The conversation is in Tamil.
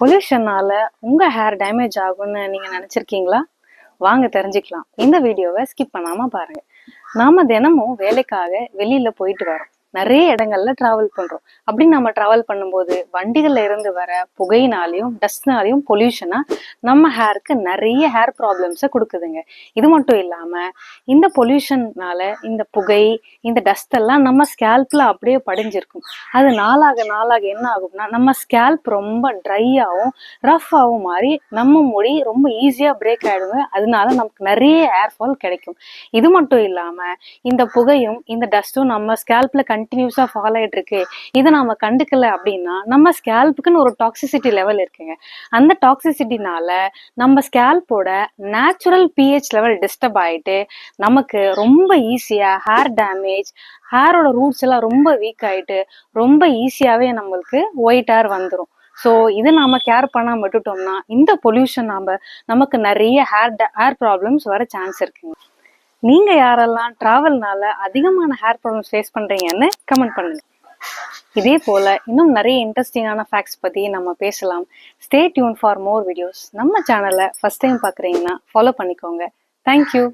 பொல்யூஷனால உங்க ஹேர் டேமேஜ் ஆகும்னு நீங்க நினைச்சிருக்கீங்களா? வாங்க தெரிஞ்சுக்கலாம். இந்த வீடியோவை ஸ்கிப் பண்ணாம பாருங்க. நாம தினமும் வேலைக்காக வெளியில போயிட்டு வரோம். நிறைய இடங்கள்ல டிராவல் பண்றோம். அப்படி நம்ம டிராவல் பண்ணும்போது வண்டிகள்ல இருந்து வர புகையினாலையும் டஸ்ட்னாலையும் பொல்யூஷனா நம்ம ஹேருக்கு நிறைய ஹேர் ப்ராப்ளம்ஸை கொடுக்குதுங்க. இது மட்டும் இல்லாம இந்த பொல்யூஷன்னால இந்த புகை இந்த டஸ்ட் எல்லாம் நம்ம ஸ்கேல்ப்ல அப்படியே படிஞ்சிருக்கும். அது நாளாக நாளாக என்ன ஆகும்னா நம்ம ஸ்கேல்ப் ரொம்ப ட்ரையாகவும் ரஃப்பாகவும் மாறி நம்ம முடி ரொம்ப ஈஸியாக பிரேக் ஆகிடுங்க அதனால நமக்கு நிறைய ஏர்ஃபால் கிடைக்கும். இது மட்டும் இல்லாம இந்த புகையும் இந்த டஸ்ட்டும் நம்ம ஸ்கேல்ப்ல கண்டினியூஸா ஃபாலோ ஆயிட்டு இருக்கு. இதை நாம கண்டுக்கல அப்படின்னா நம்ம ஸ்கேல்புக்குன்னு ஒரு டாக்ஸிசிட்டி லெவல் இருக்குங்க. அந்த டாக்ஸிசிட்டினால நம்ம ஸ்கேல்போட நேச்சுரல் பிஹெச் லெவல் டிஸ்டர்ப் ஆயிட்டு நமக்கு ரொம்ப ஈஸியா ஹேர் டேமேஜ் ஹேரோட ரூட்ஸ் எல்லாம் ரொம்ப வீக் ஆயிட்டு ரொம்ப ஈஸியாவே நம்மளுக்கு ஒயிட் ஹேர் வந்துடும் ஸோ இதை நாம கேர் பண்ணாமல் விட்டுட்டோம்னா இந்த பொல்யூஷன் நாம நமக்கு நிறைய ஹேர் ஹேர் ப்ராப்ளம்ஸ் வர சான்ஸ் இருக்குங்க. நீங்க யாரெல்லாம் டிராவல்னால அதிகமான ஹேர் ப்ராப்ளம்ஸ் ஃபேஸ் பண்றீங்கன்னு கமெண்ட் பண்ணுங்க. இதே போல இன்னும் நிறைய இன்ட்ரெஸ்டிங்கான ஃபேக்ட்ஸ் பத்தி நம்ம பேசலாம். Stay tune for more videos நம்ம சேனலை ஃபர்ஸ்ட் டைம் பாக்குறீங்கன்னா ஃபாலோ பண்ணிக்கோங்க. Thank you